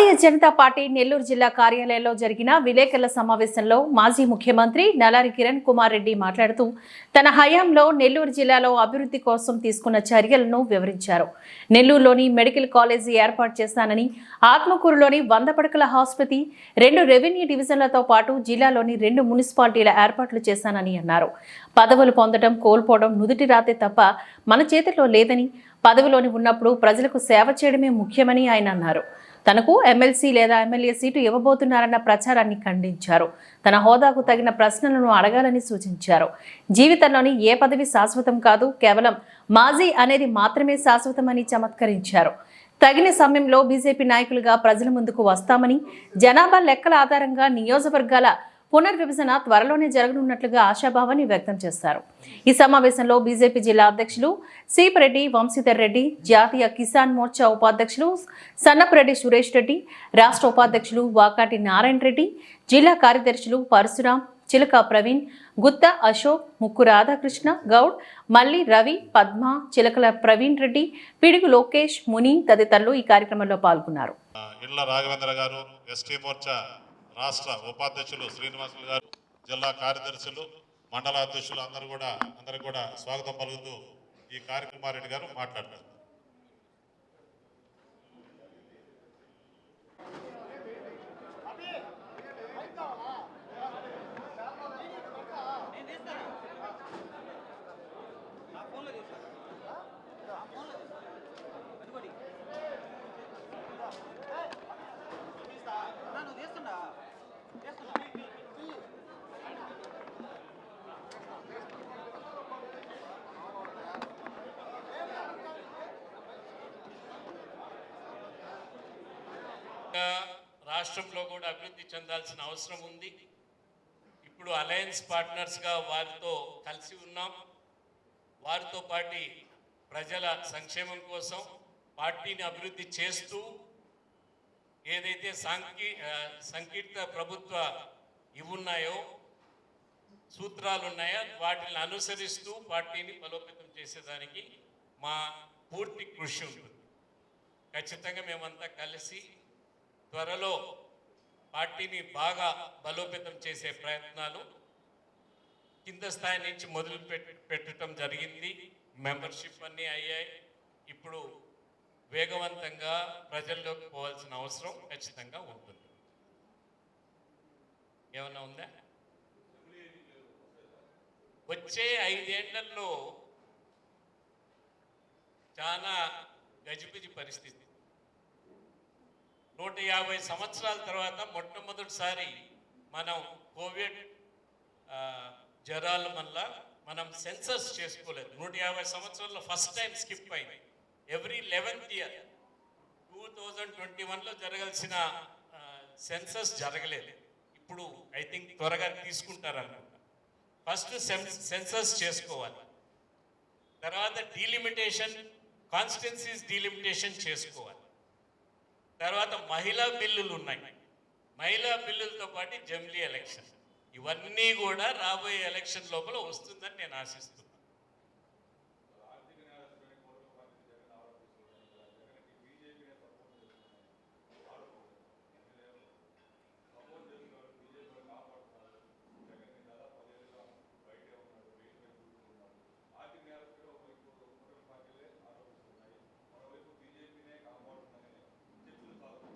భారతీయ Janata party Nellore జిల్లా కార్యాలయంలో జరిగిన విలేకరుల సమావేశంలో మాజీ ముఖ్యమంత్రి నలారి కిరణ్ కుమార్ రెడ్డి మాట్లాడుతూ తన హయాంలో నెల్లూరు జిల్లాలో అభివృద్ధి కోసం తీసుకున్న చర్యలను వివరించారు. నెల్లూరులోని మెడికల్ కాలేజీ ఏర్పాటు చేశానని ఆత్మకూరులోని వంద పడకల ఆసుపత్రి రెండు రెవెన్యూ డివిజన్లతో పాటు జిల్లాలోని రెండు మున్సిపాలిటీల ఏర్పాట్లు చేశానని అన్నారు. పదవులు పొందడం కోల్పోవడం నుదుటి రాతే తప్ప మన చేతిలో లేదని పదవిలోని ఉన్నప్పుడు ప్రజలకు సేవ చేయడమే ముఖ్యమని ఆయన అన్నారు. తనకు ఎమ్మెల్సీ లేదా ఎమ్మెల్యే సీటు ఇవ్వబోతున్నారన్న ప్రచారాన్ని ఖండించారు. తన హోదాకు తగిన ప్రశ్నలను అడగాలని సూచించారు. జీవితంలోని ఏ పదవి శాశ్వతం కాదు కేవలం మాజీ అనేది మాత్రమే శాశ్వతమని చమత్కరించారు. తగిన సమయంలో బీజేపీ నాయకులుగా ప్రజల ముందుకు వస్తామని జనాభా లెక్కల ఆధారంగా నియోజకవర్గాల పునర్విభజన త్వరలోనే జరగనున్నట్లుగా ఆశాభావాన్ని వ్యక్తం చేశారు ఈ సమావేశంలో బీజేపీ జిల్లా అధ్యక్షులు సీపరెడ్డి వంశీధర్ రెడ్డి జాతీయ కిసాన్ మోర్చా ఉపాధ్యక్షులు సన్నపరెడ్డి సురేష్ రెడ్డి రాష్ట్ర ఉపాధ్యక్షులు వాకాటి నారాయణ రెడ్డి జిల్లా కార్యదర్శులు పరశురాం చిలక ప్రవీణ్ గుత్త అశోక్ ముక్కు రాధాకృష్ణ గౌడ్ మల్లి రవి పద్మ చిలకల ప్రవీణ్ రెడ్డి పిడుగు లోకేష్ ముని తదితరులు ఈ కార్యక్రమంలో పాల్గొన్నారు. ఇళ్ళ రాఘవేంద్ర గారు ఎస్టీ మోర్చా రాష్ట్ర ఉపాధ్యక్షులు శ్రీనివాసులు గారు జిల్లా కార్యదర్శులు మండల అధ్యక్షులు అందరూ కూడా అందరికి కూడా స్వాగతం పలుకుతూ ఈ కార్యకుమారెడ్డి గారు మాట్లాడతారు ఇంకా రాష్ట్రంలో కూడా అభివృద్ధి చెందాల్సిన అవసరం ఉంది. ఇప్పుడు అలయన్స్ పార్ట్నర్స్గా వారితో కలిసి ఉన్నాం. వారితో పాటి ప్రజల సంక్షేమం కోసం పార్టీని అభివృద్ధి చేస్తూ ఏదైతే సంకీ సంకీర్త ప్రభుత్వ ఇవి ఉన్నాయో సూత్రాలు ఉన్నాయో వాటిని అనుసరిస్తూ పార్టీని బలోపేతం చేసేదానికి మా పూర్తి కృషి ఉంటుంది. ఖచ్చితంగా మేమంతా కలిసి త్వరలో పార్టీని బాగా బలోపేతం చేసే ప్రయత్నాలు కింద స్థాయి నుంచి మొదలు పెట్టడం జరిగింది. మెంబర్షిప్ అన్నీ అయ్యాయి. ఇప్పుడు వేగవంతంగా ప్రజల్లోకి పోవాల్సిన అవసరం ఖచ్చితంగా ఉంటుంది. ఏమన్నా ఉందా? వచ్చే ఐదేళ్ళలో చాలా గజిబిజి పరిస్థితి. నూట యాభై సంవత్సరాల తర్వాత మొట్టమొదటిసారి మనం కోవిడ్ జ్వరాల వల్ల మనం సెన్సస్ చేసుకోలేదు. నూట యాభై సంవత్సరాల్లో ఫస్ట్ టైం స్కిప్ అయింది. Every eleventh year two thousand twenty వన్లో జరగాల్సిన సెన్సస్ జరగలేదు. ఇప్పుడు ఐ థింక్ త్వరగా తీసుకుంటారనుకుంటా ఫస్ట్ సెన్సస్ చేసుకోవాలి. తర్వాత డీలిమిటేషన్ కాన్స్టిట్యున్సీస్ డీలిమిటేషన్ చేసుకోవాలి. తర్వాత మహిళా బిల్లులు ఉన్నాయి. మహిళా బిల్లులతో పాటు జమిలీ ఎలక్షన్. ఇవన్నీ కూడా రాబోయే ఎలక్షన్ లోపల వస్తుందని నేను ఆశిస్తున్నాను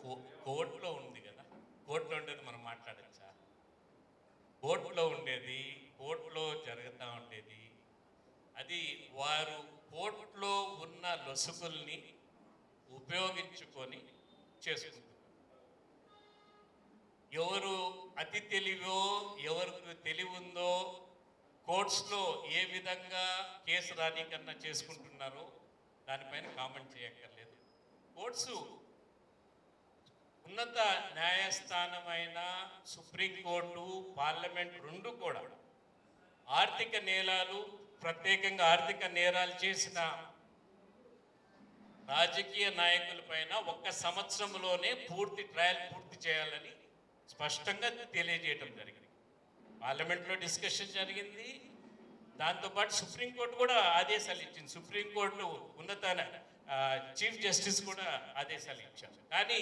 కో- కోర్టులో ఉంది కదా కోర్టులో ఉండేది మనం మాట్లాడచ్చా కోర్టులో ఉండేది కోర్టులో జరుగుతూ ఉండేది అది వారు కోర్టులో ఉన్న ఉపయోగించుకొని చేసుకుంటారు ఎవరు అతి తెలివో ఎవరికి తెలివి ఉందో కోర్ట్స్లో ఏ విధంగా కేసు రానీకన్నా చేసుకుంటున్నారో దానిపైన కామెంట్ చేయక్కర్లేదు. కోర్ట్స్ ఉన్నత న్యాయస్థానమైన సుప్రీంకోర్టు పార్లమెంట్ రెండు కూడా ఆర్థిక నేరాలు ప్రత్యేకంగా ఆర్థిక నేరాలు చేసిన రాజకీయ నాయకులపైన ఒక్క సంవత్సరంలోనే పూర్తి ట్రయల్ పూర్తి చేయాలని స్పష్టంగా తెలియజేయడం జరిగింది. పార్లమెంట్లో డిస్కషన్ జరిగింది. దాంతోపాటు సుప్రీంకోర్టు కూడా ఆదేశాలు ఇచ్చింది. సుప్రీంకోర్టులో ఉన్నత చీఫ్ జస్టిస్ కూడా ఆదేశాలు ఇచ్చారు. కానీ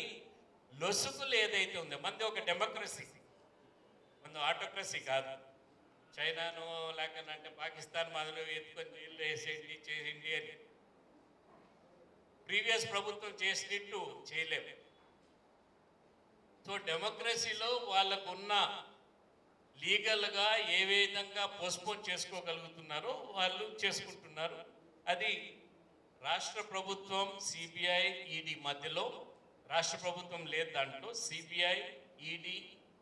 లొసుగులు ఏదైతే ఉందో మనది ఒక డెమోక్రసీ మనం ఆటోక్రసీ కాదు. చైనాను లేకనంటే పాకిస్తాన్ మొదలు ఎత్తుకొని నీళ్ళు వేసేయండి చేసేయండి అని. ప్రీవియస్ ప్రభుత్వం చేసినట్టు చేయలేము సో డెమోక్రసీలో వాళ్ళకున్న లీగల్గా ఏ విధంగా పోస్ట్పోన్ చేసుకోగలుగుతున్నారో వాళ్ళు చేసుకుంటున్నారు. అది రాష్ట్ర ప్రభుత్వం సిబిఐ ఈడీ మధ్యలో రాష్ట్ర ప్రభుత్వం లేదు దాంట్లో సిబిఐ ఈడీ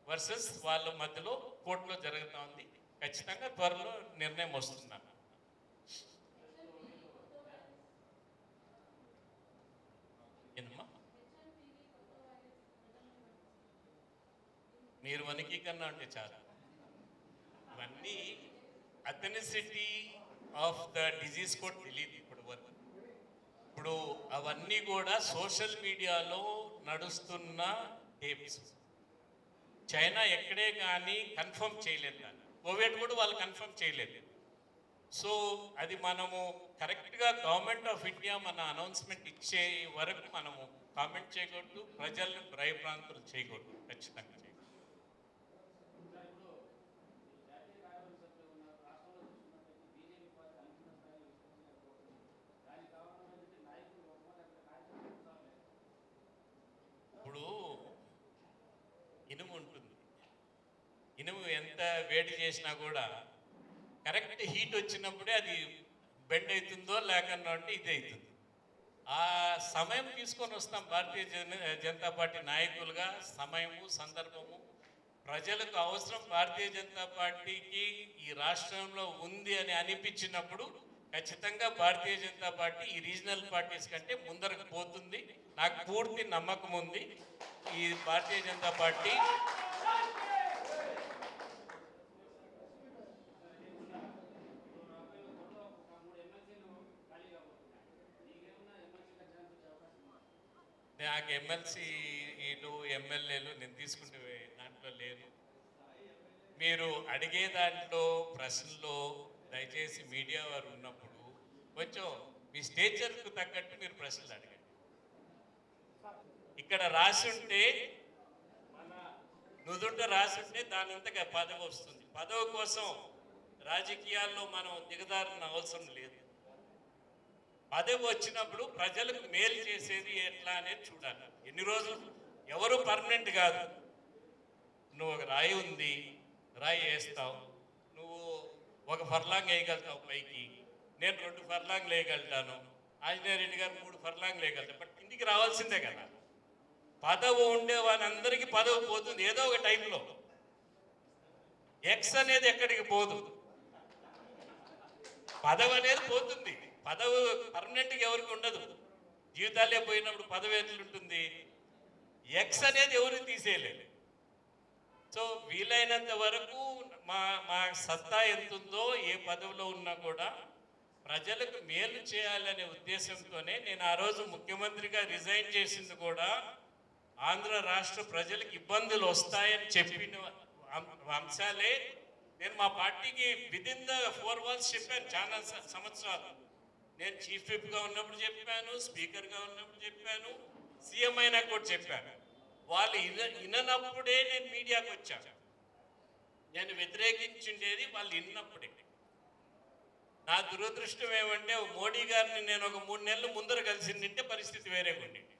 వర్సెస్ వాళ్ళ మధ్యలో కోర్టులో జరుగుతూ ఉంది. ఖచ్చితంగా త్వరలో నిర్ణయం వస్తున్నాను మీరు వనికి కన్నా అంటే చాలు. ఇవన్నీ అథెనిసిటీ ఆఫ్ ద డిజీజ్ కూడా తెలియదు ఇప్పుడు వరకు. ఇప్పుడు అవన్నీ కూడా సోషల్ మీడియాలో నడుస్తున్న టేప్స్ చైనా ఎక్కడే కానీ కన్ఫర్మ్ చేయలేదు దాన్ని. కోవిడ్ కూడా వాళ్ళు కన్ఫర్మ్ చేయలేదు. సో అది మనము కరెక్ట్గా గవర్నమెంట్ ఆఫ్ ఇండియా మన అనౌన్స్మెంట్ ఇచ్చే వరకు మనము కామెంట్ చేయకూడదు ప్రజల్ని భయప్రాంతులు చేయకూడదు ఖచ్చితంగా చేయకూడదు ఇప్పుడు ఇనుము ఉంటుంది ఇనుము ఎంత వేడి చేసినా కూడా కరెక్ట్ హీట్ వచ్చినప్పుడే అది బెండ్ అవుతుందో లేకన్నా అంటే ఇది అవుతుంది. ఆ సమయం తీసుకొని వస్తాం భారతీయ జన జనతా పార్టీ నాయకులుగా. సమయము సందర్భము ప్రజలకు అవసరం భారతీయ జనతా పార్టీకి ఈ రాష్ట్రంలో ఉంది అని అనిపించినప్పుడు ఖచ్చితంగా భారతీయ జనతా పార్టీ ఈ రీజనల్ పార్టీస్ కంటే ముందరకు పోతుంది. నాకు పూర్తి నమ్మకం ఉంది. ఈ భారతీయ జనతా పార్టీ నాకు ఎమ్మెల్సీలు ఎమ్మెల్యేలు నేను తీసుకుంటే దాంట్లో లేను మీరు అడిగే దాంట్లో ప్రశ్నలో దయచేసి మీడియా వారు ఉన్నప్పుడు కొంచెం మీ స్టేచర్కు తగ్గట్టు మీరు ప్రశ్నలు అడగండి. ఇక్కడ రాసి ఉంటే నుదుట రాసి ఉంటే దాని అంతగా పదవి వస్తుంది. పదవి కోసం రాజకీయాల్లో మనం దిగదారిన అవసరం లేదు. పదవి వచ్చినప్పుడు ప్రజలకు మేలు చేసేది ఎట్లా అనేది చూడాలి. ఎన్ని రోజులు? ఎవరు పర్మనెంట్ కాదు. నువ్వు ఒక రాయి ఉంది రాయి వేస్తావు. నువ్వు ఒక ఫర్లాంగ్ వేయగలుగుతావు పైకి. నేను రెండు ఫర్లాంగ్ వేయగలుగుతాను. ఆంజనేయరెడ్డి గారు మూడు ఫర్లాంగ్ వేయగలుగుతాను బట్ ఇంటికి రావాల్సిందే కదా. పదవు ఉండే వాళ్ళందరికీ పదవి పోతుంది ఏదో ఒక టైంలో ఎక్స్ అనేది ఎక్కడికి పోదు? పదవి అనేది పోతుంది. పదవి పర్మనెంట్గా ఎవరికి ఉండదు. జీవితాలే పోయినప్పుడు పదవి ఎట్లుంటుంది ఎక్స్ అనేది ఎవరు తీసేయలేదు. సో వీలైనంత వరకు మా మా సత్తా ఎంత ఉందో ఏ పదవిలో ఉన్నా కూడా ప్రజలకు మేలు చేయాలనే ఉద్దేశంతోనే నేను ఆ రోజు ముఖ్యమంత్రిగా రిజైన్ చేసింది కూడా ఆంధ్ర రాష్ట్ర ప్రజలకు ఇబ్బందులు వస్తాయని చెప్పిన అంశాలే నేను మా పార్టీకి విదిన్ ద ఫోర్ వాల్స్ చెప్పాను చాలా సంవత్సరాలు. నేను చీఫ్ విప్గా ఉన్నప్పుడు చెప్పాను స్పీకర్గా ఉన్నప్పుడు చెప్పాను సీఎం అయినా కూడా చెప్పాను. వాళ్ళు ఇన విననప్పుడే నేను మీడియాకు వచ్చాను నేను వ్యతిరేకించిండేది వాళ్ళు విన్నప్పుడే. నా దురదృష్టం ఏమంటే మోడీ గారిని నేను ఒక మూడు నెలలు ముందర కలిసిందంటే పరిస్థితి వేరే ఉండేది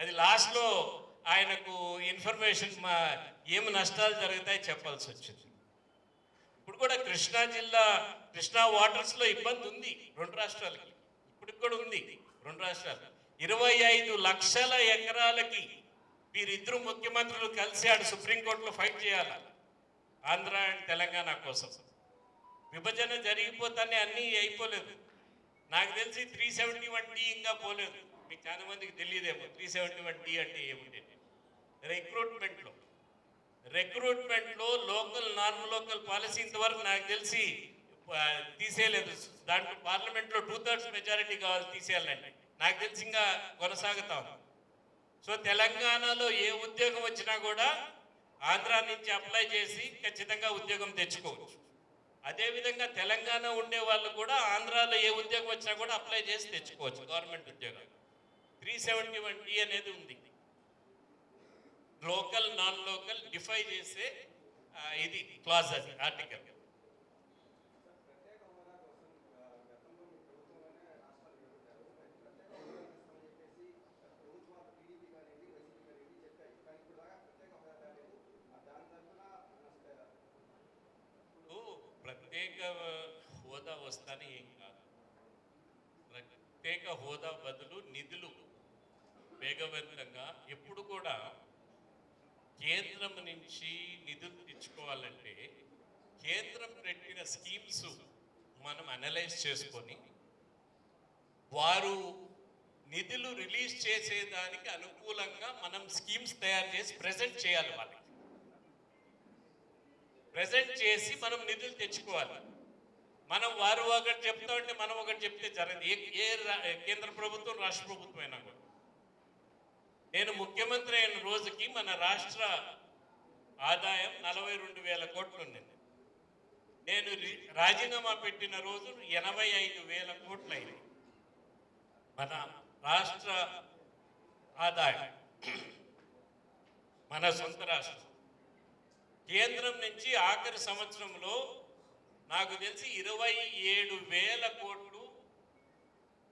అది లాస్ట్లో ఆయనకు ఇన్ఫర్మేషన్ మా ఏమి నష్టాలు జరుగుతాయి చెప్పాల్సి వచ్చింది. ఇప్పుడు కూడా కృష్ణా జిల్లా కృష్ణా వాటర్స్లో ఇబ్బంది ఉంది రెండు రాష్ట్రాలకి. ఇప్పటికి కూడా ఉంది రెండు రాష్ట్రాలు. ఇరవై ఐదు లక్షల ఎకరాలకి వీరిద్దరు ముఖ్యమంత్రులు కలిసి ఆడు సుప్రీంకోర్టులో ఫైట్ చేయాలి? ఆంధ్ర అండ్ తెలంగాణ కోసం. విభజన జరిగిపోతానే అన్నీ అయిపోలేదు. నాకు తెలిసి త్రీ సెవెంటీ వన్ డి ఇంకా పోలేదు. మీకు చాలా మందికి తెలియదేమో. త్రీ సెవెంటీ వన్ డి అంటే ఏమిటి రిక్రూట్మెంట్లో రిక్రూట్మెంట్లో లోకల్ నాన్ లోకల్ పాలసీ ఇంతవరకు నాకు తెలిసి తీసేయలేదు. దాంట్లో పార్లమెంట్లో టూ థర్డ్స్ మెజారిటీ కావాలి తీసేయాలండి. నాకు తెలిసి ఇంకా కొనసాగుతాం. సో తెలంగాణలో ఏ ఉద్యోగం వచ్చినా కూడా ఆంధ్ర నుంచి అప్లై చేసి ఖచ్చితంగా ఉద్యోగం తెచ్చుకోవచ్చు. అదేవిధంగా తెలంగాణ ఉండే వాళ్ళు కూడా ఆంధ్రాలో ఏ ఉద్యోగం వచ్చినా కూడా అప్లై చేసి తెచ్చుకోవచ్చు గవర్నమెంట్ ఉద్యోగం త్రీ సెవెంటీ వన్ అనేది ఉంది. లోకల్ నాన్ లోకల్ డిఫై చేసే ఇది క్లాజ్ అది ఆర్టికల్. ప్రత్యేక హోదా వస్తానే ఏం కాదు. ప్రత్యేక హోదా బదులు నిధులు వేగవంతంగా ఎప్పుడు కూడా కేంద్రం నుంచి నిధులు తెచ్చుకోవాలంటే కేంద్రం పెట్టిన స్కీమ్స్ మనం అనలైజ్ చేసుకొని వారు నిధులు రిలీజ్ చేసేదానికి అనుకూలంగా మనం స్కీమ్స్ తయారు చేసి ప్రజెంట్ చేయాలి వాళ్ళకి. ప్రజెంట్ చేసి మనం నిధులు తెచ్చుకోవాలి. మనం వారు ఒకటి చెప్తా ఉంటే మనం ఒకటి చెప్తే జరగదు. ఏ ఏ రా- కేంద్ర ప్రభుత్వం రాష్ట్ర ప్రభుత్వం అయినా కూడా. నేను ముఖ్యమంత్రి అయిన రోజుకి మన రాష్ట్ర ఆదాయం నలభై రెండు వేల కోట్లు ఉండింది నేను రాజీనామా పెట్టిన రోజు ఎనభై ఐదు వేల కోట్లు అయినాయి మన రాష్ట్ర ఆదాయం మన సొంత రాష్ట్రం. కేంద్రం నుంచి ఆఖరి సంవత్సరంలో నాకు తెలిసి ఇరవై ఏడు వేల కోట్లు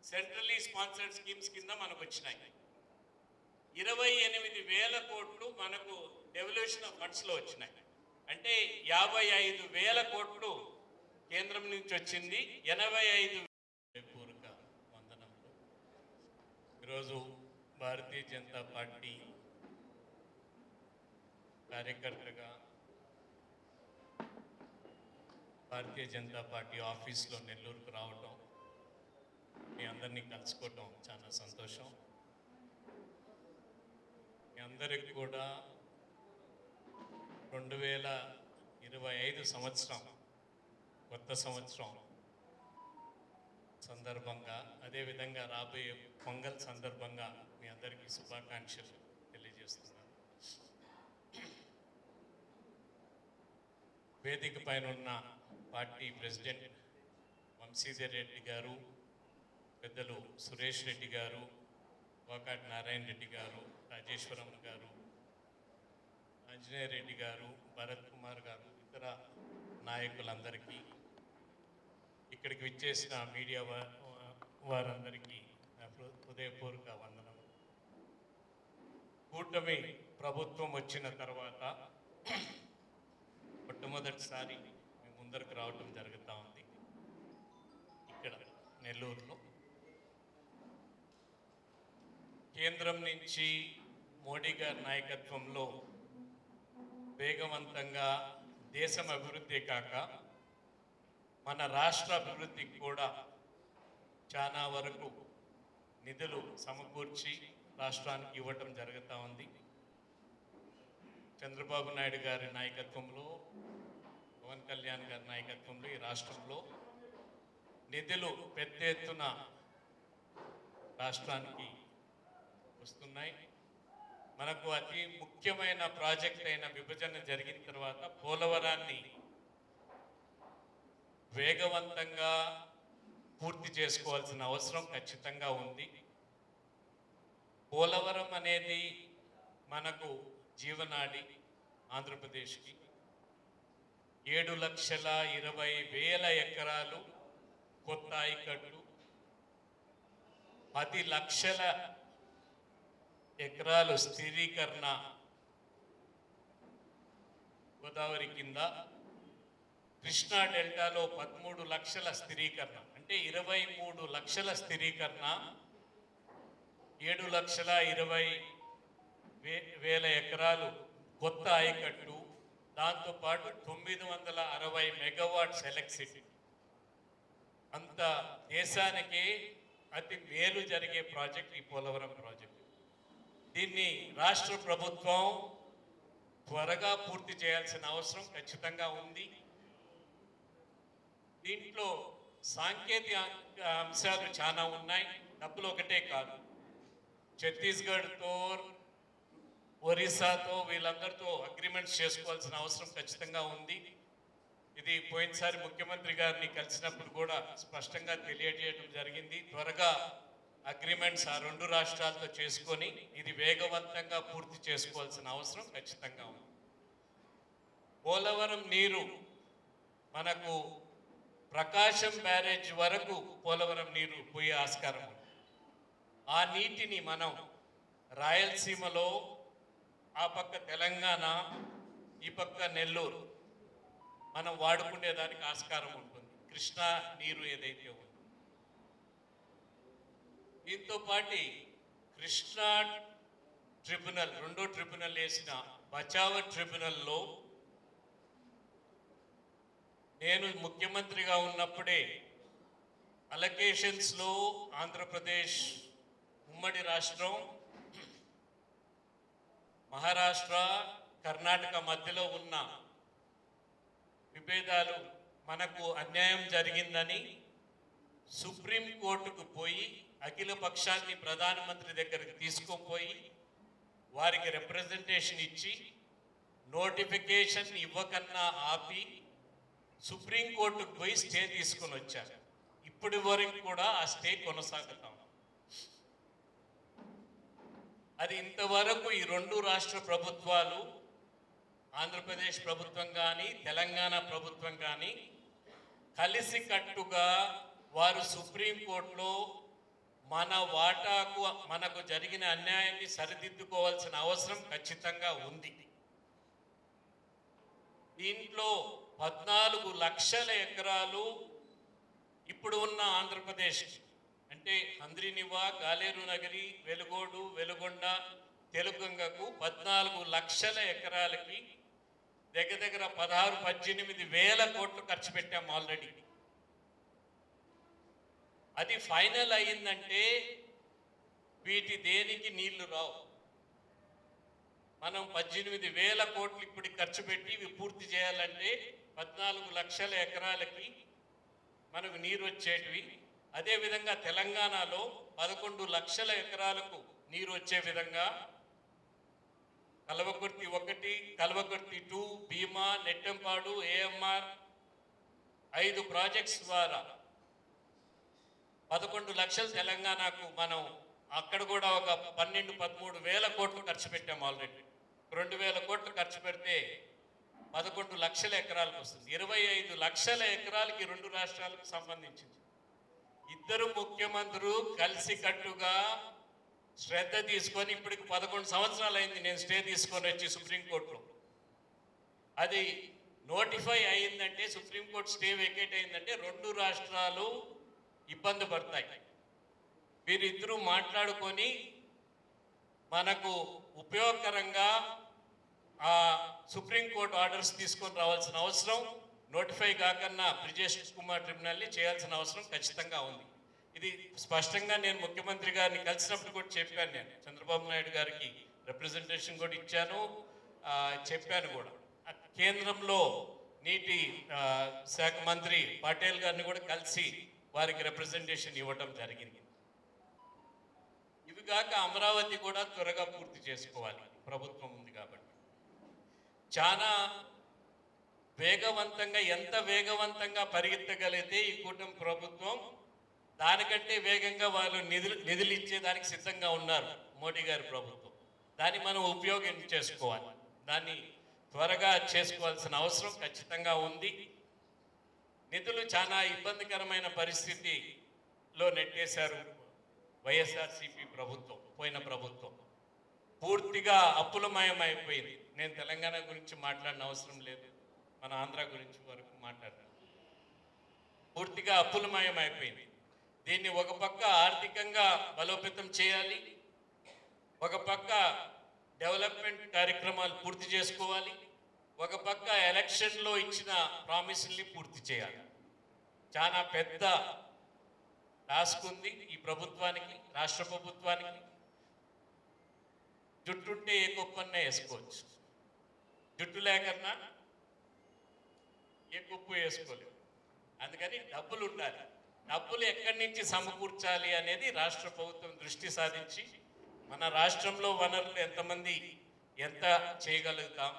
సెంట్రలీ స్పాన్సర్డ్ స్కీమ్స్ కింద మనకు వచ్చినాయి ఇరవై ఎనిమిది వేల కోట్లు మనకు డెవల్యూషన్ ఆఫ్ ఫండ్స్లో వచ్చినాయి. అంటే యాభై ఐదు వేల కోట్లు కేంద్రం నుంచి వచ్చింది. ఎనభై ఐదు పూర్వక వందనంలో. ఈరోజు భారతీయ జనతా పార్టీ కార్యకర్తగా భారతీయ జనతా పార్టీ ఆఫీస్లో నెల్లూరుకు రావటం మీ అందరినీ కలుసుకోవటం చాలా సంతోషం. అందరికి కూడా రెండు వేల ఇరవై ఐదు సంవత్సరం కొత్త సంవత్సరం సందర్భంగా అదేవిధంగా రాబోయే పొంగల్ సందర్భంగా మీ అందరికీ శుభాకాంక్షలు తెలియజేస్తున్నాను. వేదిక పైన ఉన్న పార్టీ ప్రెసిడెంట్ వంశీధర్ రెడ్డి గారు పెద్దలు సురేష్ రెడ్డి గారు వాకాటి నారాయణ రెడ్డి గారు రాజేశ్వరం గారు ఆంజనేయ రెడ్డి గారు భరత్ కుమార్ గారు ఇతర నాయకులందరికీ ఇక్కడికి విచ్చేసిన మీడియా వారందరికీ నా హృదయపూర్వక వందనం. కూటమి ప్రభుత్వం వచ్చిన తర్వాత మొట్టమొదటిసారి మేము ముందరకు రావటం జరుగుతూ ఉంది. ఇక్కడ నెల్లూరులో. కేంద్రం నుంచి మోడీ గారి నాయకత్వంలో వేగవంతంగా దేశం అభివృద్ధి కాక మన రాష్ట్ర అభివృద్ధికి కూడా చాలా వరకు నిధులు సమకూర్చి రాష్ట్రానికి ఇవ్వటం జరుగుతూ ఉంది. చంద్రబాబు నాయుడు గారి నాయకత్వంలో పవన్ కళ్యాణ్ గారి నాయకత్వంలో ఈ రాష్ట్రంలో నిధులు పెద్ద ఎత్తున రాష్ట్రానికి వస్తున్నాయి. మనకు అతి ముఖ్యమైన ప్రాజెక్ట్ అయిన విభజన జరిగిన తర్వాత పోలవరాన్ని వేగవంతంగా పూర్తి చేసుకోవాల్సిన అవసరం ఖచ్చితంగా ఉంది. పోలవరం అనేది మనకు జీవనాడి ఆంధ్రప్రదేశ్కి. ఏడు లక్షల ఇరవై వేల ఎకరాలు కొత్త ఐకట్లు పది లక్షల ఎకరాలు స్థిరీకరణ గోదావరి కింద కృష్ణా డెల్టాలో పదమూడు లక్షల స్థిరీకరణ. అంటే ఇరవై మూడు లక్షల స్థిరీకరణ ఏడు లక్షల ఇరవై వే వేల ఎకరాలు కొత్త ఆయకట్టు దాంతోపాటు తొమ్మిది వందల అరవై మెగావాట్స్ ఎలక్ట్రిసిటీ అంత దేశానికి అతి మేలు జరిగే ప్రాజెక్ట్ ఈ పోలవరం ప్రాజెక్ట్. దీన్ని రాష్ట్ర ప్రభుత్వం త్వరగా పూర్తి చేయాల్సిన అవసరం ఖచ్చితంగా ఉంది. దీంట్లో సాంకేతిక అంశాలు చాలా ఉన్నాయి. డబ్బులు ఒకటే కాదు. ఛత్తీస్గఢ్తో ఒరిస్సాతో వీళ్ళందరితో అగ్రిమెంట్స్ చేసుకోవాల్సిన అవసరం ఖచ్చితంగా ఉంది. ఇది పోయినసారి ముఖ్యమంత్రి గారిని కలిసినప్పుడు కూడా స్పష్టంగా తెలియజేయడం జరిగింది. త్వరగా అగ్రిమెంట్స్ ఆ రెండు రాష్ట్రాలతో చేసుకొని ఇది వేగవంతంగా పూర్తి చేసుకోవాల్సిన అవసరం ఖచ్చితంగా ఉంది. పోలవరం నీరు మనకు ప్రకాశం బ్యారేజ్ వరకు పోలవరం నీరు పోయే ఆస్కారం ఉంది. ఆ నీటిని మనం రాయలసీమలో ఆ పక్క తెలంగాణ ఈ పక్క నెల్లూరు మనం వాడుకునేదానికి ఆస్కారం ఉంటుంది. కృష్ణా నీరు ఏదైతే ఉందో. దీంతో పాటి కృష్ణా ట్రిబ్యునల్ రెండో ట్రిబ్యునల్ వేసిన బచావ ట్రిబ్యునల్లో నేను ముఖ్యమంత్రిగా ఉన్నప్పుడే అలకేషన్స్లో ఆంధ్రప్రదేశ్ ఉమ్మడి రాష్ట్రం మహారాష్ట్ర కర్ణాటక మధ్యలో ఉన్న విభేదాలు మనకు అన్యాయం జరిగిందని సుప్రీం కోర్టుకు పోయి అఖిల పక్షాన్ని ప్రధానమంత్రి దగ్గరికి తీసుకుపోయి వారికి రిప్రజెంటేషన్ ఇచ్చి నోటిఫికేషన్ ఇవ్వకన్నా ఆపి సుప్రీంకోర్టుకు పోయి స్టే తీసుకొని వచ్చారు. ఇప్పటి వరకు కూడా ఆ స్టే కొనసాగుతాం. అది ఇంతవరకు ఈ రెండు రాష్ట్ర ప్రభుత్వాలు ఆంధ్రప్రదేశ్ ప్రభుత్వం కానీ తెలంగాణ ప్రభుత్వం కానీ కలిసికట్టుగా వారు సుప్రీంకోర్టులో మన వాటాకు మనకు జరిగిన అన్యాయాన్ని సరిదిద్దుకోవాల్సిన అవసరం ఖచ్చితంగా ఉంది. దీంట్లో పద్నాలుగు లక్షల ఎకరాలు ఇప్పుడు ఉన్న ఆంధ్రప్రదేశ్. అంటే హంద్రినివా గాలేరు నగరి వెలుగోడు వెలుగొండ తెలుగంగకు పద్నాలుగు లక్షల ఎకరాలకి దగ్గర దగ్గర పదహారు పద్దెనిమిది వేల కోట్లు ఖర్చు పెట్టాము ఆల్రెడీ. అది ఫైనల్ అయిందంటే వీటి దేనికి నీళ్ళు రావు. మనం పద్దెనిమిది వేల కోట్లు ఇప్పుడు ఖర్చు పెట్టి ఇవి పూర్తి చేయాలంటే పద్నాలుగు లక్షల ఎకరాలకి మనకు నీరు వచ్చేటివి. అదేవిధంగా తెలంగాణలో పదకొండు లక్షల ఎకరాలకు నీరు వచ్చే విధంగా కలవకుర్తి ఒకటి కలవకుర్తి టూ భీమా నెట్టంపాడు ఏఎంఆర్ ఐదు ప్రాజెక్ట్స్ ద్వారా పదకొండు లక్షలు తెలంగాణకు మనం అక్కడ కూడా ఒక పన్నెండు పదమూడు వేల కోట్లు ఖర్చు పెట్టాం ఆల్రెడీ. రెండు వేల కోట్లు ఖర్చు పెడితే పదకొండు లక్షల ఎకరాలకు వస్తుంది. ఇరవై ఐదు లక్షల ఎకరాలకి రెండు రాష్ట్రాలకు సంబంధించింది. ఇద్దరు ముఖ్యమంత్రులు కలిసి కట్టుగా శ్రద్ధ తీసుకొని ఇప్పటికి పదకొండు సంవత్సరాలు అయింది నేను స్టే తీసుకొని వచ్చి సుప్రీంకోర్టులో. అది నోటిఫై అయిందంటే సుప్రీంకోర్టు స్టే వెకేట్ అయిందంటే రెండు రాష్ట్రాలు ఇబ్బంది పడతాయి వీరిద్దరూ మాట్లాడుకొని మనకు ఉపయోగకరంగా ఆ సుప్రీంకోర్టు ఆర్డర్స్ తీసుకొని రావాల్సిన అవసరం నోటిఫై కాకన్నా బ్రిజేష్ కుమార్ ట్రిబ్యునల్ని చేయాల్సిన అవసరం ఖచ్చితంగా ఉంది. ఇది స్పష్టంగా నేను ముఖ్యమంత్రి గారిని కలిసినప్పుడు కూడా చెప్పాను నేను. చంద్రబాబు నాయుడు గారికి రిప్రజెంటేషన్ కూడా ఇచ్చాను చెప్పాను కూడా. కేంద్రంలో నీటి శాఖ మంత్రి పటేల్ గారిని కూడా కలిసి వారికి రిప్రజెంటేషన్ ఇవ్వటం జరిగింది. ఇవి కాక అమరావతి కూడా త్వరగా పూర్తి చేసుకోవాలి. ప్రభుత్వం ఉంది కాబట్టి. చాలా వేగవంతంగా ఎంత వేగవంతంగా పరిగెత్తగలిగితే ఈ కూటమి ప్రభుత్వం దానికంటే వేగంగా వాళ్ళు నిధులు నిధులు ఇచ్చేదానికి సిద్ధంగా ఉన్నారు మోడీ గారి ప్రభుత్వం. దాన్ని మనం ఉపయోగం చేసుకోవాలి. దాన్ని త్వరగా చేసుకోవాల్సిన అవసరం ఖచ్చితంగా ఉంది. నిధులు చాలా ఇబ్బందికరమైన పరిస్థితిలో నెట్టేశారు వైఎస్ఆర్సీపీ ప్రభుత్వం పోయిన ప్రభుత్వం. పూర్తిగా అప్పులమయం అయిపోయింది నేను తెలంగాణ గురించి మాట్లాడిన అవసరం లేదు. మన ఆంధ్ర గురించి వరకు మాట్లాడాను. పూర్తిగా అప్పులమయం అయిపోయింది దీన్ని ఒక పక్క ఆర్థికంగా బలోపేతం చేయాలి ఒక పక్క డెవలప్మెంట్ కార్యక్రమాలు పూర్తి చేసుకోవాలి ఒక పక్క ఎలక్షన్లో ఇచ్చిన ప్రామిసుల్ని పూర్తి చేయాలి. చాలా పెద్ద టాస్క్ ఉంది ఈ ప్రభుత్వానికి రాష్ట్ర ప్రభుత్వానికి. జుట్టుంటే ఏ కుప్పన్నా వేసుకోవచ్చు. జుట్టు లేకన్నా ఏ కుప్పు వేసుకోలేదు అందుకని డబ్బులు ఉండాలి. డబ్బులు ఎక్కడి నుంచి సమకూర్చాలి అనేది రాష్ట్ర ప్రభుత్వం దృష్టి సాధించి మన రాష్ట్రంలో వనరులు ఎంతమంది ఎంత చేయగలుగుతాం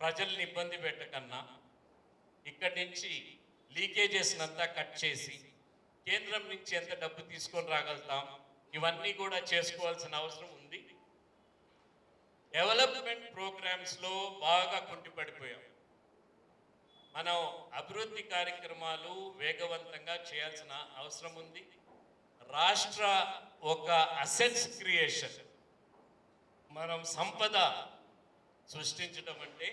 ప్రజల్ని ఇబ్బంది పెట్టకన్నా ఇక్కడి నుంచి లీకేజెస్ అంతా కట్ చేసి కేంద్రం నుంచి ఎంత డబ్బు తీసుకొని రాగలుగుతాం? ఇవన్నీ కూడా చేసుకోవాల్సిన అవసరం ఉంది. డెవలప్మెంట్ ప్రోగ్రామ్స్లో బాగా కుంటిపడిపోయాం. మనం అభివృద్ధి కార్యక్రమాలు వేగవంతంగా చేయాల్సిన అవసరం ఉంది. రాష్ట్ర ఒక అసెట్స్ క్రియేషన్. మనం సంపద సృష్టించడం అంటే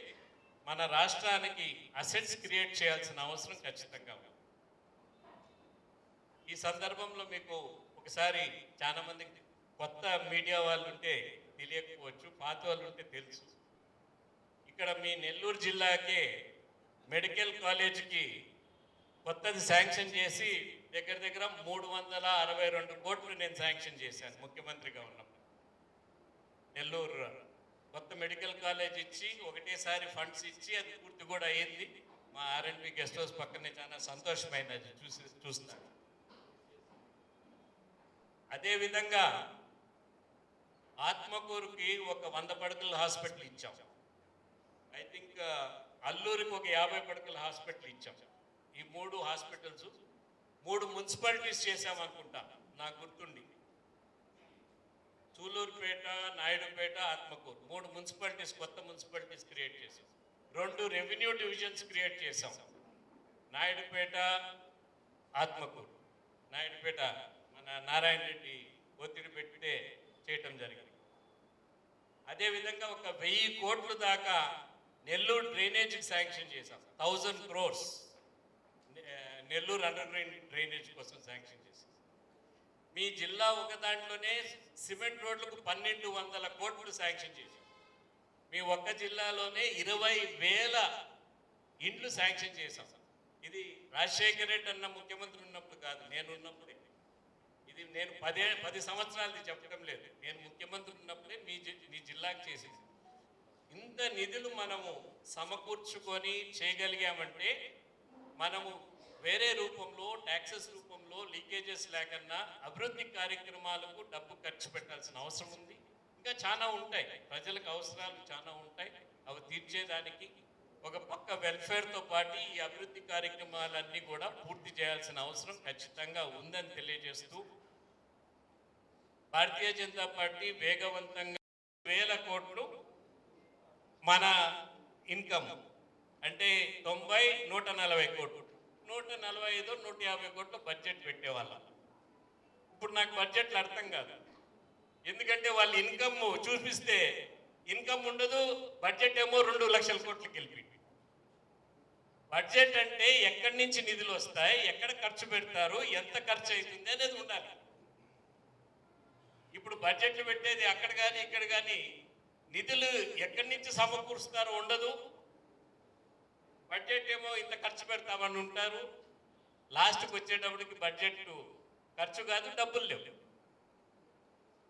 మన రాష్ట్రానికి అసెట్స్ క్రియేట్ చేయాల్సిన అవసరం ఖచ్చితంగా ఉంది. ఈ సందర్భంలో మీకు ఒకసారి చాలామందికి కొత్త మీడియా వాళ్ళు ఉంటే తెలియకపోవచ్చు పాత వాళ్ళు ఉంటే తెలుసు. ఇక్కడ మీ నెల్లూరు జిల్లాకే మెడికల్ కాలేజీకి కొత్తది శాంక్షన్ చేసి దగ్గర దగ్గర మూడు వందల అరవై రెండు కోట్లు నేను శాంక్షన్ చేశాను ముఖ్యమంత్రిగా ఉన్నప్పుడు. నెల్లూరు కొత్త మెడికల్ కాలేజ్ ఇచ్చి ఒకటేసారి ఫండ్స్ ఇచ్చి అది పూర్తి కూడా అయ్యింది మా ఆర్ఎన్పి గెస్ట్ హౌస్ పక్కనే చాలా సంతోషమైనది చూసి చూస్తాను. అదేవిధంగా ఆత్మకూరుకి ఒక వంద పడకల హాస్పిటల్ ఇచ్చాం. ఐ థింక్ అల్లూరికి ఒక యాభై పడకల హాస్పిటల్ ఇచ్చాం. ఈ మూడు హాస్పిటల్స్ మూడు మున్సిపాలిటీస్ చేసాం అనుకుంటా నాకు గుర్తుండి. చూలూరుపేట నాయుడుపేట ఆత్మకూరు. మూడు మున్సిపాలిటీస్ కొత్త మున్సిపాలిటీస్ క్రియేట్ చేసాం రెండు రెవెన్యూ డివిజన్స్ క్రియేట్ చేసాం నాయుడుపేట ఆత్మకూరు. నాయుడుపేట మన నారాయణ రెడ్డి ఒత్తిడి పెట్టితే చేయటం జరిగింది. అదేవిధంగా ఒక వెయ్యి కోట్ల దాకా నెల్లూరు డ్రైనేజీకి శాంక్షన్ చేశాం. Thousand crores. Nellore under drainage కోసం శాంక్షన్ చేశాం. మీ జిల్లా ఒక దాంట్లోనే సిమెంట్ రోడ్లకు పన్నెండు వందల కోట్లు శాంక్షన్ చేశాం. మీ ఒక్క జిల్లాలోనే ఇరవై వేల ఇండ్లు శాంక్షన్ చేశాం. ఇది రాజశేఖర రెడ్డి అన్న ముఖ్యమంత్రి ఉన్నప్పుడు కాదు నేను ఉన్నప్పుడే. ఇది నేను పదే పది సంవత్సరాలది చెప్పడం లేదు. నేను ముఖ్యమంత్రి ఉన్నప్పుడే మీ జి- మీ జిల్లాకు చేసింది. ఇంత నిధులు మనము సమకూర్చుకొని చేయగలిగామంటే మనము వేరే రూపంలో ట్యాక్సెస్ రూపంలో లీకేజెస్ లేకన్నా అభివృద్ధి కార్యక్రమాలకు డబ్బు ఖర్చు పెట్టాల్సిన అవసరం ఉంది. ఇంకా చాలా ఉంటాయి. ప్రజలకు అవసరాలు చాలా ఉంటాయి. అవి తీర్చేదానికి ఒక పక్క వెల్ఫేర్తో పాటు ఈ అభివృద్ధి కార్యక్రమాలన్నీ కూడా పూర్తి చేయాల్సిన అవసరం ఖచ్చితంగా ఉందని తెలియజేస్తూ భారతీయ జనతా పార్టీ వేగవంతంగా వేల కోట్లు మన ఇన్కమ్ అంటే తొంభై నూట నలభై కోట్లు. నూట నలభై ఐదు నూట యాభై కోట్లు బడ్జెట్ పెట్టేవాళ్ళం. ఇప్పుడు నాకు బడ్జెట్లు అర్థం కాదు. ఎందుకంటే వాళ్ళ ఇన్కమ్ చూపిస్తే ఇన్కమ్ ఉండదు బడ్జెట్ ఏమో రెండు లక్షల కోట్లకి వెళ్ళిపోయింది. బడ్జెట్ అంటే ఎక్కడి నుంచి నిధులు వస్తాయి ఎక్కడ ఖర్చు పెడతారు ఎంత ఖర్చు అవుతుంది అనేది ఉండాలి. ఇప్పుడు బడ్జెట్లు పెట్టేది అక్కడ కానీ ఇక్కడ కానీ నిధులు ఎక్కడి నుంచి సమకూరుస్తారో ఉండదు. బడ్జెట్ ఏమో ఇంత ఖర్చు పెడతామని ఉంటారు. లాస్ట్కి వచ్చేటప్పటికి బడ్జెట్ ఖర్చు కాదు డబ్బులు లేవు.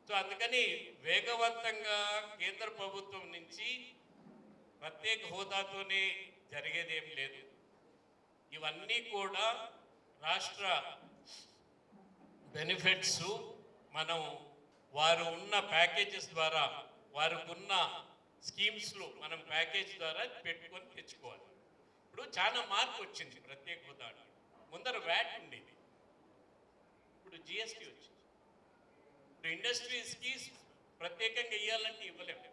సో అందుకని వేగవంతంగా కేంద్ర ప్రభుత్వం నుంచి ప్రత్యేక హోదాతోనే జరిగేదేం లేదు. ఇవన్నీ కూడా రాష్ట్ర బెనిఫిట్స్ మనం వారు ఉన్న ప్యాకేజెస్ ద్వారా వారికి ఉన్న స్కీమ్స్లో మనం ప్యాకేజ్ ద్వారా పెట్టుకొని తెచ్చుకోవాలి. ఇప్పుడు చాలా మార్పు వచ్చింది ప్రత్యేక హోదా ముందర వ్యాట్ ఉండేది. ఇప్పుడు జిఎస్టీ వచ్చింది. ఇప్పుడు ఇండస్ట్రీస్కి ప్రత్యేకంగా ఇవ్వాలంటే ఇవ్వలేము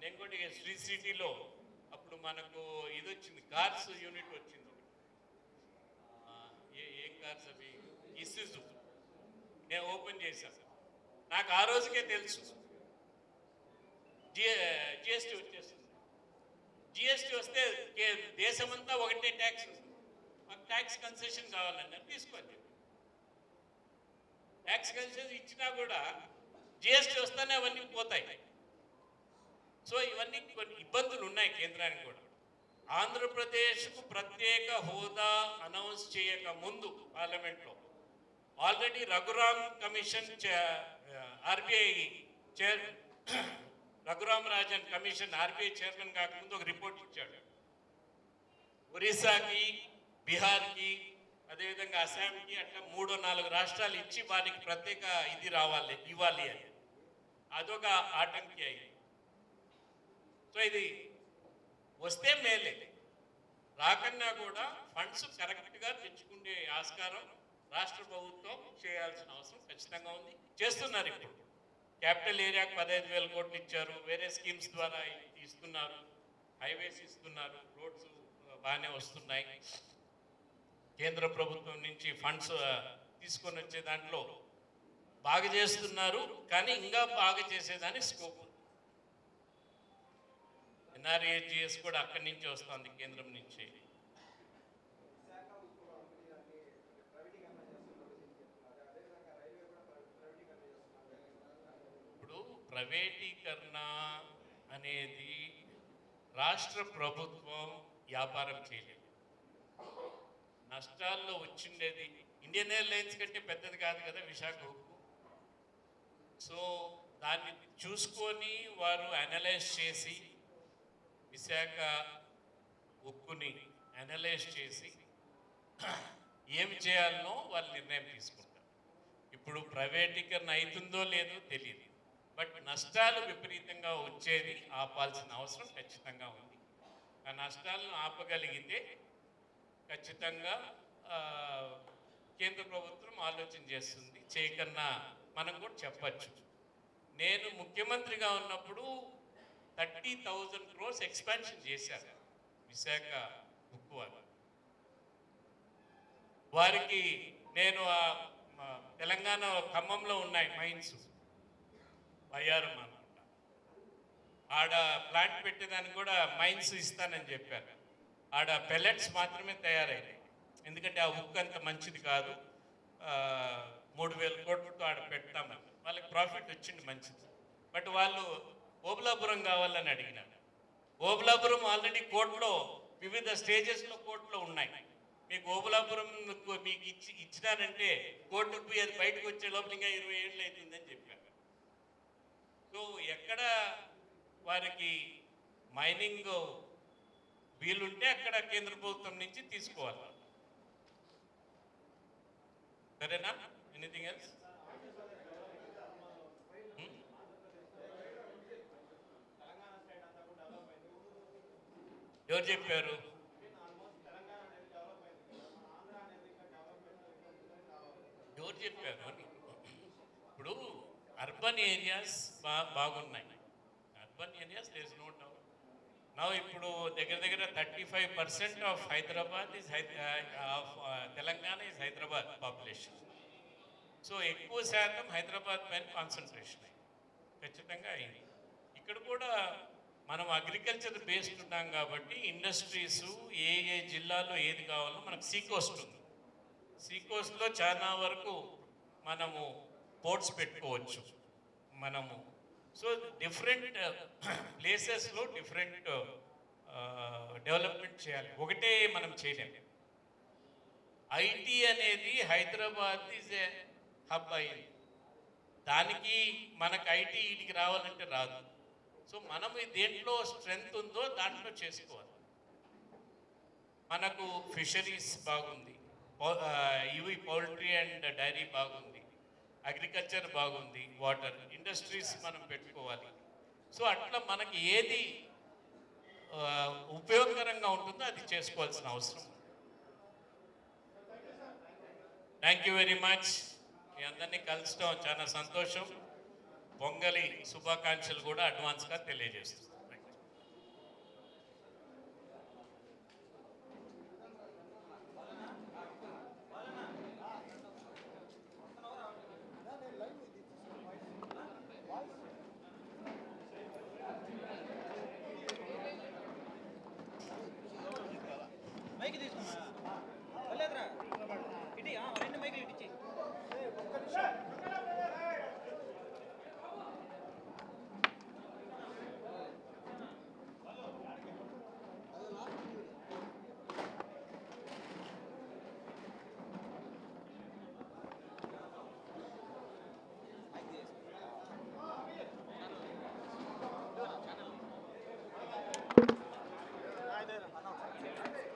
నేను కూడా శ్రీ సిటీలో అప్పుడు మనకు ఇది వచ్చింది కార్స్ యూనిట్ వచ్చింది ఒకటి. ఏ ఏం కార్స్ అవి? ఇస్యూజు నేను ఓపెన్ చేశాను నాకు ఆ రోజుకే తెలుసు. జిఎ జిఎస్టీ వచ్చేస్తుంది. జిఎస్టీ వస్తే దేశమంతా ఒకటే ట్యాక్స్ మాకు ట్యాక్స్ కన్సెషన్ కావాలండి అది తీసుకోండి. ట్యాక్స్ కన్సెషన్ ఇచ్చినా కూడా జిఎస్టీ వస్తేనే అవన్నీ పోతాయి. సో ఇవన్నీ కొన్ని ఇబ్బందులు ఉన్నాయి కేంద్రానికి కూడా. ఆంధ్రప్రదేశ్కు ప్రత్యేక హోదా అనౌన్స్ చేయక ముందు పార్లమెంట్లో. Already Raghuram commission RBI chair Raghuram Rajan commission RBI chairman కాకముందు ఒక రిపోర్ట్ ఇచ్చాడు. ఒరిస్సాకి బీహార్కి అదేవిధంగా అస్సాంకి అట్లా మూడో నాలుగు రాష్ట్రాలు ఇచ్చి వారికి ప్రత్యేక ఇది రావాలి ఇవ్వాలి అని. అదొక ఆటంకి అయింది. సో ఇది వస్తే మేలే. రాకన్నా కూడా ఫండ్స్ కరెక్ట్గా తెచ్చుకునే ఆస్కారం రాష్ట్ర ప్రభుత్వం చేయాల్సిన అవసరం ఖచ్చితంగా ఉంది. చేస్తున్నారు ఇప్పుడు. క్యాపిటల్ ఏరియాకు పదహైదు వేల కోట్లు ఇచ్చారు. వేరే స్కీమ్స్ ద్వారా ఇస్తున్నారు. హైవేస్ ఇస్తున్నారు. రోడ్స్ బాగానే వస్తున్నాయి. కేంద్ర ప్రభుత్వం నుంచి ఫండ్స్ తీసుకొని వచ్చే దాంట్లో బాగా చేస్తున్నారు. కానీ ఇంకా బాగా చేసేదానికి స్కోప్ ఎన్ఆర్ఏజిఎస్ కూడా అక్కడి నుంచి వస్తుంది కేంద్రం నుంచి ఇప్పుడు ప్రైవేటీకరణ అనేది రాష్ట్ర ప్రభుత్వం వ్యాపారం చేయలేదు. నష్టాల్లో వచ్చిండేది ఇండియన్ ఎయిర్లైన్స్ కంటే పెద్దది కాదు కదా విశాఖ సో దాన్ని చూసుకొని వారు అనలైజ్ చేసి విశాఖ ఉక్కుని అనలైజ్ చేసి ఏమి చేయాలనో వాళ్ళు నిర్ణయం తీసుకుంటారు. ఇప్పుడు ప్రైవేటీకరణ అవుతుందో లేదో తెలియదు. బట్ నష్టాలు విపరీతంగా వచ్చేది ఆపాల్సిన అవసరం ఖచ్చితంగా ఉంది. ఆ నష్టాలను ఆపగలిగితే ఖచ్చితంగా కేంద్ర ప్రభుత్వం ఆలోచన చేస్తుంది. చేయకన్నా మనం కూడా చెప్పచ్చు. నేను ముఖ్యమంత్రిగా ఉన్నప్పుడు థర్టీ థౌజండ్ క్రోర్స్ ఎక్స్పాన్షన్ చేశారు విశాఖ ఉక్కు వారికి నేను ఆ, తెలంగాణ ఖమ్మంలో ఉన్నాయి మైన్స్. బయ్యారం అనమాట ఆడ ప్లాంట్ పెట్టేదానికి కూడా మైన్స్ ఇస్తానని చెప్పారు. ఆడ పెల్లెట్స్ మాత్రమే తయారైనాయి. ఎందుకంటే ఆ ఉక్కు అంత మంచిది కాదు. మూడు వేల కోట్లతో ఆడ పెడతామని వాళ్ళకి ప్రాఫిట్ వచ్చింది మంచిది. బట్ వాళ్ళు ఓబులాపురం కావాలని అడిగినారు. ఓబులాపురం ఆల్రెడీ కోర్టులో వివిధ స్టేజెస్లో కోర్టులో ఉన్నాయి. మీకు ఓబులాపురం మీకు ఇచ్చి ఇచ్చినానంటే కోర్టుకు పోయి అది బయటకు వచ్చే లోపల ఇంకా ఇరవై ఏళ్ళు అవుతుందని చెప్పారు. సో ఎక్కడ వారికి మైనింగ్ వీలుంటే అక్కడ కేంద్ర ప్రభుత్వం నుంచి తీసుకోవాలి. సరేనా? Anything else hmm? ఎవరు చెప్పారు? ఎవరు చెప్పారు? ఇప్పుడు అర్బన్ ఏరియాస్ బా బాగున్నాయి. Urban areas does no doubt నా ఇప్పుడు దగ్గర దగ్గర thirty five percent of Hyderabad is of Telangana is Hyderabad population so ఎక్కువ శాతం హైదరాబాద్ పైన కాన్సన్ట్రేషన్ అయింది. ఖచ్చితంగా అయింది. ఇక్కడ కూడా మనం అగ్రికల్చర్ బేస్డ్ ఉన్నాం కాబట్టి ఇండస్ట్రీస్ ఏ ఏ జిల్లాలో ఏది కావాలో మనకు సీకోస్ట్ ఉంది. సీకోస్ట్లో చాలా వరకు మనము పోర్ట్స్ పెట్టుకోవచ్చు మనము. సో డిఫరెంట్ ప్లేసెస్లో డిఫరెంట్ డెవలప్మెంట్ చేయాలి. ఒకటే మనం చేయలేము ఐటీ అనేది హైదరాబాద్ ఈజ్ ఏ హబ్ అయింది. దానికి మనకు ఐటీ ఇటుకి రావాలంటే రాదు. సో మనం దేంట్లో స్ట్రెంగ్త్ ఉందో దాంట్లో చేసుకోవాలి. మనకు ఫిషరీస్ బాగుంది. Uh, ఇవి పౌల్ట్రీ అండ్ డైరీ బాగుంది. అగ్రికల్చర్ బాగుంది వాటర్ ఇండస్ట్రీస్ మనం పెట్టుకోవాలి. సో అట్లా మనకి ఏది ఉపయోగకరంగా ఉంటుందో అది చేసుకోవాల్సిన అవసరం. థ్యాంక్ యూ వెరీ మచ్ మీ అందరినీ కలుసుకోవడం చాలా సంతోషం. పొంగలి శుభాకాంక్షలు కూడా అడ్వాన్స్గా తెలియజేస్తుంది